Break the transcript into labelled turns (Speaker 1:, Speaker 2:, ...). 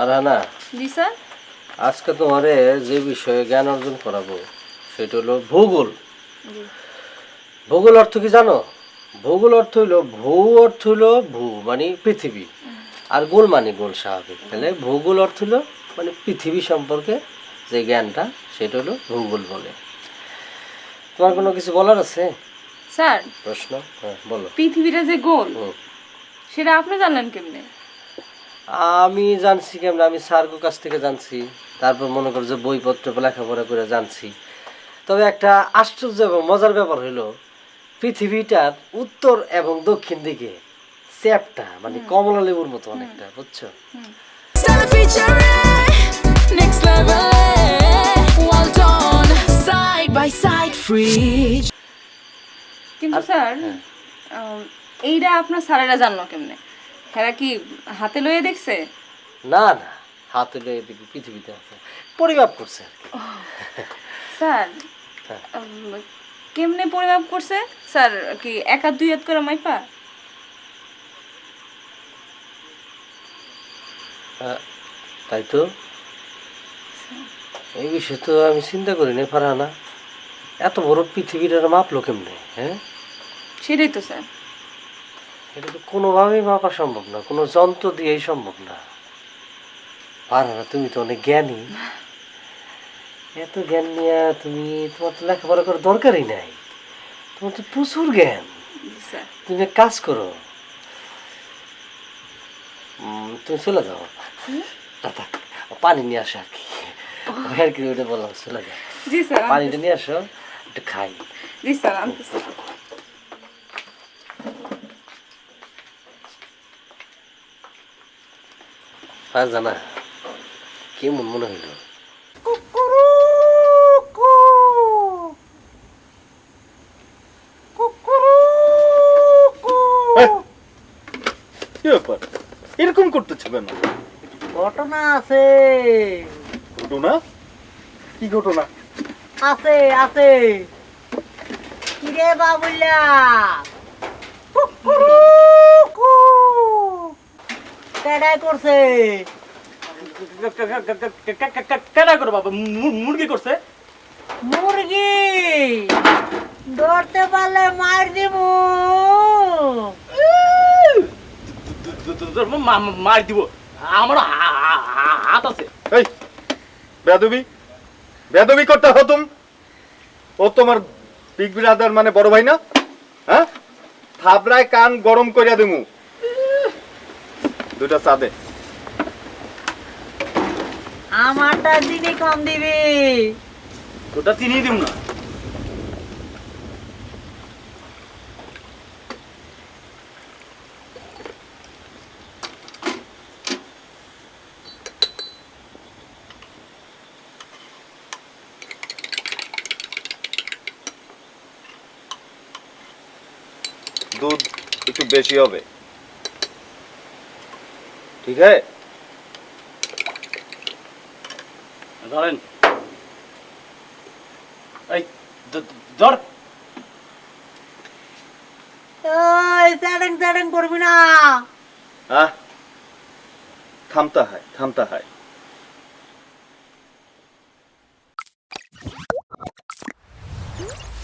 Speaker 1: আর না
Speaker 2: জি স্যার।
Speaker 1: আজকে তোমারে যে বিষয়ে জ্ঞান অর্জন করাবো সেটা হলো ভূগোল। ভূগোল অর্থ কি জানো? ভূগোল অর্থ হইল ভূ অর্থ হইল ভূ মানে পৃথিবী। আর গোল মানে গোল স্বাভাবিক। তাহলে ভূগোল অর্থ হলো মানে পৃথিবী সম্পর্কে যে জ্ঞানটা সেটা হলো ভূগোল বলে। তোমার কোনো কিছু বলার আছে?
Speaker 2: স্যার
Speaker 1: প্রশ্ন? হ্যাঁ বলো।
Speaker 2: পৃথিবীটা যে গোল। সেটা আপনি জানলেন কেমনে?
Speaker 1: আমি জানছি কেমন আমি স্যারগো কাছ থেকে জানছি। তারপর মনে করো যে বইপত্র লেখাপড়া করে জানছি। তবে একটা আশ্চর্য এবং মজার ব্যাপার হলো পৃথিবীটার উত্তর এবং দক্ষিণ দিকে চ্যাপটা মানে কমলা লেবুর মতো অনেকটা বুঝছ?
Speaker 3: side, free.
Speaker 2: কিন্তু স্যার এইটা আপনার স্যারেরা জানলো কেমনে? হ্যাঁ কি হাতে লয়ে দেখছে?
Speaker 1: না না হাতে লয়ে দেখি পৃথিবীতে আছে। পরিমাপ করছে আর কি।
Speaker 2: স্যার
Speaker 1: হ্যাঁ।
Speaker 2: কেমনে পরিমাপ করছে? স্যার কি এক হাত দুই হাত করে মাইপা?
Speaker 1: তাই তো? এই বিষয়ে তো আমি চিন্তা করি না পারা না এত বড় পৃথিবীর আর মাপলো কেমনে হ্যাঁ?
Speaker 2: সেটাই তো স্যার।
Speaker 1: এটা তো কোনোভাবেই মাপা সম্ভব না কোনো যন্ত্র দিয়েই সম্ভব না। পারো তুমি তো অনেক জ্ঞানী। এত জ্ঞান নিয়ে তুমি তোমার তো লেখাপড়া করার দরকারই নাই। তোমার তো প্রচুর জ্ঞান। তুমি এক কাজ করো। তুমি চলে যাও। দাদা পানি নিয়ে আসো আর কি। আর কি ওটা বললাম চলে যাও। পানিটা নিয়ে আসো একটু খাই।
Speaker 2: জি স্যার আনতেছি
Speaker 1: আর জানা কেমন মনে হইল?
Speaker 4: কি। ব্যাপার? এরকম করতেছো কেন?
Speaker 5: ঘটনা আছে।
Speaker 4: ঘটনা? কি ঘটনা?
Speaker 5: আছে আছে। কিরে বাবুল্লা কেডাই করছে?
Speaker 4: কেনা করো বাবা মু- মুরগি করছে।
Speaker 5: মুরগি? ধরতে পারলে মার দিব।
Speaker 4: মার দিব। আমার হাত আছে। এই বেদবি বেদবি করতে হতুম ও তোমার বিগ ব্রাদার মানে বড় ভাই না? হ্যাঁ? থাবড়ায় কান গরম করিয়া দিমু। দুটা চা দে
Speaker 5: আমারটা দিনে কম দিবি।
Speaker 4: চিনিয়ে দিম না। দুধ একটু বেশি হবে। ঠিক है ধরেন। এই ধর।
Speaker 5: ওই করবি না।
Speaker 4: হ্যাঁ? থামতা হয় থামতা হয়।